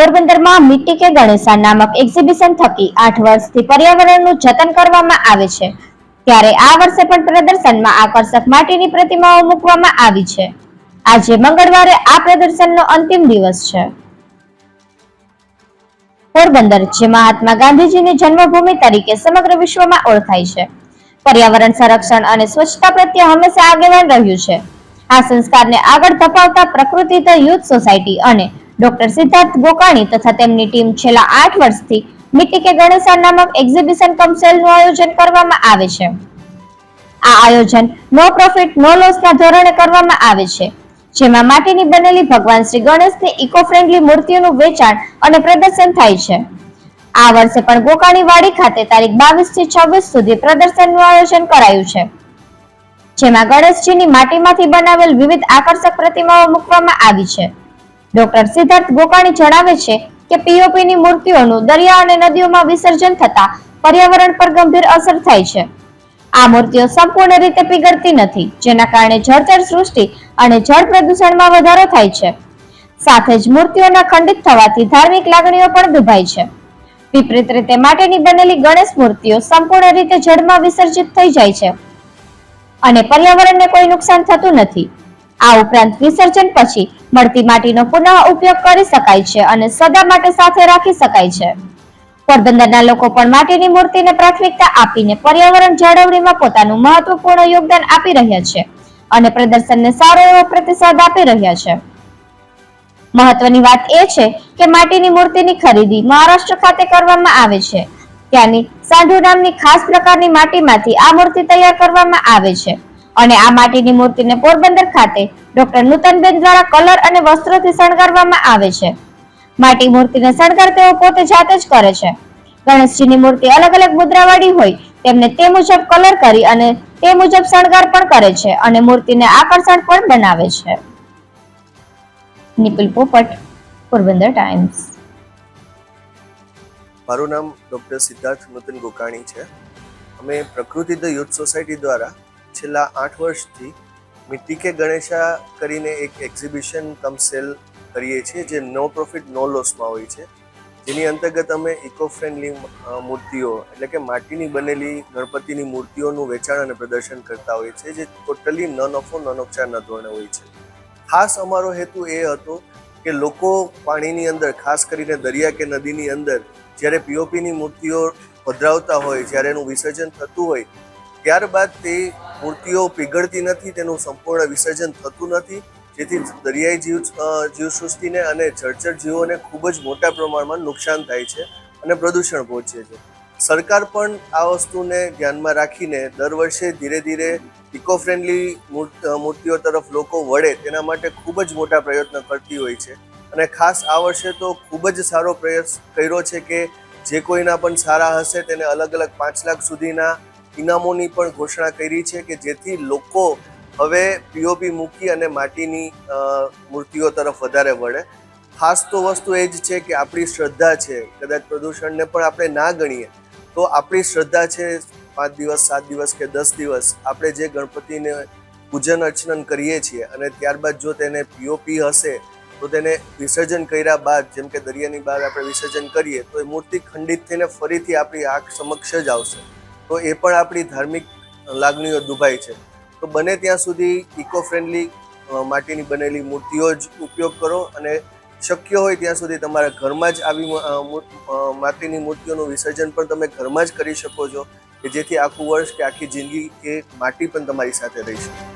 પોરબંદરમાં મિટ્ટી કે ગણેશા નામક એક્ઝિબિશન થકી આઠ વર્ષથી પર્યાવરણનું જતન કરવામાં આવે છે. ત્યારે આ વર્ષે પણ પ્રદર્શનમાં આકર્ષક માટીની પ્રતિમાઓ મૂકવામાં આવી છે. આજે મંગળવારે આ પ્રદર્શનનો અંતિમ દિવસ છે. પોરબંદર, જે મહાત્મા ગાંધીજીની જન્મભૂમિ તરીકે સમગ્ર વિશ્વમાં ઓળખાય છે. પર્યાવરણ સંરક્ષણ અને સ્વચ્છતા પ્રત્યે હંમેશા આગેવાન રહ્યું છે. આ સંસ્કારને આગળ ધપાવતા પ્રકૃતિ યુથ સોસાયટી અને ડોક્ટર સિદ્ધાર્થ ગોકાણી તથા તેમની ટીમ છેલ્લા આઠ વર્ષથી મિટ્ટી કે ગણેશા નામક એક્ઝિબિશન કમ સેલનું આયોજન કરવામાં આવે છે. આ આયોજન નો પ્રોફિટ નો લોસના ધોરણે કરવામાં આવે છે. જેમાં માટીની બનેલી ભગવાન શ્રી ગણેશની ઇકો ફ્રેન્ડલી મૂર્તિઓનું વેચાણ અને પ્રદર્શન થાય છે. આ વર્ષે પણ ગોકાણી વાડી ખાતે તારીખ બાવીસથી છવ્વીસ સુધી પ્રદર્શનનું આયોજન કરાયું છે. જેમાં ગણેશજીની માટીમાંથી બનાવેલ વિવિધ આકર્ષક પ્રતિમાઓ મૂકવામાં આવી છે. ડોક્ટર સિદ્ધાર્થ ગોકાણી જણાવે છે કે પીઓપી ની મૂર્તિઓનું દરિયા અને નદીઓમાં વિસર્જન થતા પર્યાવરણ પર ગંભીર અસર થાય છે. આ મૂર્તિઓ સંપૂર્ણ રીતે પીગળતી નથી, જેના કારણે જળચર સૃષ્ટિ અને જળ પ્રદૂષણમાં વધારો થાય છે. સાથે જ મૂર્તિઓના ખંડિત થવાથી ધાર્મિક લાગણીઓ પણ દુભાય છે. વિપરીત રીતે માટેની બનેલી ગણેશ મૂર્તિઓ સંપૂર્ણ રીતે જળમાં વિસર્જિત થઈ જાય છે. અને પર્યાવરણને કોઈ નુકસાન થતું નથી. આ ઉપરાંત વિસર્જન પછી મળતી માટીનો પુનઃ ઉપયોગ કરી શકાય છે અને સદા માટે સાથે રાખી શકાય છે. પોરબંદરના લોકો પણ માટીની મૂર્તિને પ્રાથમિકતા આપીને પર્યાવરણ જાળવણીમાં પોતાનું મહત્વપૂર્ણ યોગદાન આપી રહ્યા છે અને પ્રદર્શનને સારો એવો પ્રતિસાદ આપી રહ્યા છે. મહત્વની વાત એ છે કે માટીની મૂર્તિની ખરીદી મહારાષ્ટ્ર ખાતે કરવામાં આવે છે. ત્યાંની સાંઢુ નામની ખાસ પ્રકારની માટીમાંથી આ મૂર્તિ તૈયાર કરવામાં આવે છે. અને આ માટીની મૂર્તિને પોરબંદર ખાતે ડોક્ટર નૂતનબેન દ્વારા કલર અને વસ્ત્રોથી શણગારવામાં આવે છે. માટી મૂર્તિને શણગાર તેઓ પોતે જાતે જ કરે છે. ગણેશજીની મૂર્તિ અલગ અલગ મુદ્રાવાળી હોય, તેમને તે મુજબ કલર કરી અને તે મુજબ શણગાર પણ કરે છે અને મૂર્તિને આકર્ષણ પણ બનાવે છે. નિપુલ પોપટ, પોરબંદર ટાઈમ્સ. મારું નામ ડૉક્ટર સિદ્ધાર્થ નૂતન ગોકાણી છે. અમે પ્રકૃતિ ધ યુથ સોસાયટી દ્વારા છેલ્લા આઠ વર્ષથી મિતિકે ગણેશા કરીને એક એક્ઝિબિશન કમ સેલ કરીએ છીએ જે નો પ્રોફિટ નો લોસમાં હોય છે. જેની અંતર્ગત અમે ઇકો ફ્રેન્ડલી મૂર્તિઓ એટલે કે માટીની બનેલી ગણપતિની મૂર્તિઓનું વેચાણ અને પ્રદર્શન કરતા હોઈએ છીએ, જે ટોટલી ન નફો ન નુકસાનના ધોરણે હોય છે. ખાસ અમારો હેતુ એ હતો કે લોકો પાણીની અંદર, ખાસ કરીને દરિયા કે નદીની અંદર, જ્યારે પીઓપીની મૂર્તિઓ પધરાવતા હોય, જ્યારે એનું વિસર્જન થતું હોય ત્યારબાદ તે મૂર્તિઓ પીગળતી નથી, તેનું સંપૂર્ણ વિસર્જન થતું નથી, જેથી દરિયાઈ જીવ જીવસૃષ્ટિને અને જળચર જીવોને ખૂબ જ મોટા પ્રમાણમાં નુકસાન થાય છે અને પ્રદૂષણ પહોંચે છે. સરકાર પણ આ વસ્તુને ધ્યાનમાં રાખીને દર વર્ષે ધીરે ધીરે ઇકો ફ્રેન્ડલી મૂર્તિઓ તરફ લોકો વળે તેના માટે ખૂબ જ મોટા પ્રયત્ન કરતી હોય છે. અને ખાસ આ વર્ષે તો ખૂબ જ સારો પ્રયાસ કર્યો છે કે જે કોઈના પણ સારા હશે તેને અલગ અલગ પાંચ લાખ સુધીના ઇનામોની પણ ઘોષણા કરી છે કે જેથી લોકો હવે પીઓપી મૂકી અને માટીની મૂર્તિઓ તરફ વધારે વળે. ખાસ તો વસ્તુ એ જ છે કે આપણી શ્રદ્ધા છે. કદાચ પ્રદૂષણને પણ આપણે ના ગણીએ. તો આપણી શ્રદ્ધા છે પાંચ દિવસ, સાત દિવસ કે દસ દિવસ આપણે જે ગણપતિને પૂજન અર્ચન કરીએ છીએ અને ત્યારબાદ જો તેને પીઓપી હશે, તો તેને વિસર્જન કર્યા બાદ, જેમ કે દરિયાની બહાર આપણે વિસર્જન કરીએ, તો એ મૂર્તિ ખંડિત થઈને ફરીથી આપણી આંખ સમક્ષ જ આવશે. તો એ પણ આપણી ધાર્મિક લાગણીઓ દુભાય છે. તો બને ત્યાં સુધી ઇકો ફ્રેન્ડલી માટીની બનેલી મૂર્તિઓ જ ઉપયોગ કરો અને શક્ય હોય ત્યાં સુધી તમારા ઘરમાં જ આવી માટીની મૂર્તિઓનું વિસર્જન પણ તમે ઘરમાં જ કરી શકો છો, કે જેથી આખું વર્ષ કે આખી જિંદગી એ માટી પણ તમારી સાથે રહી શકે.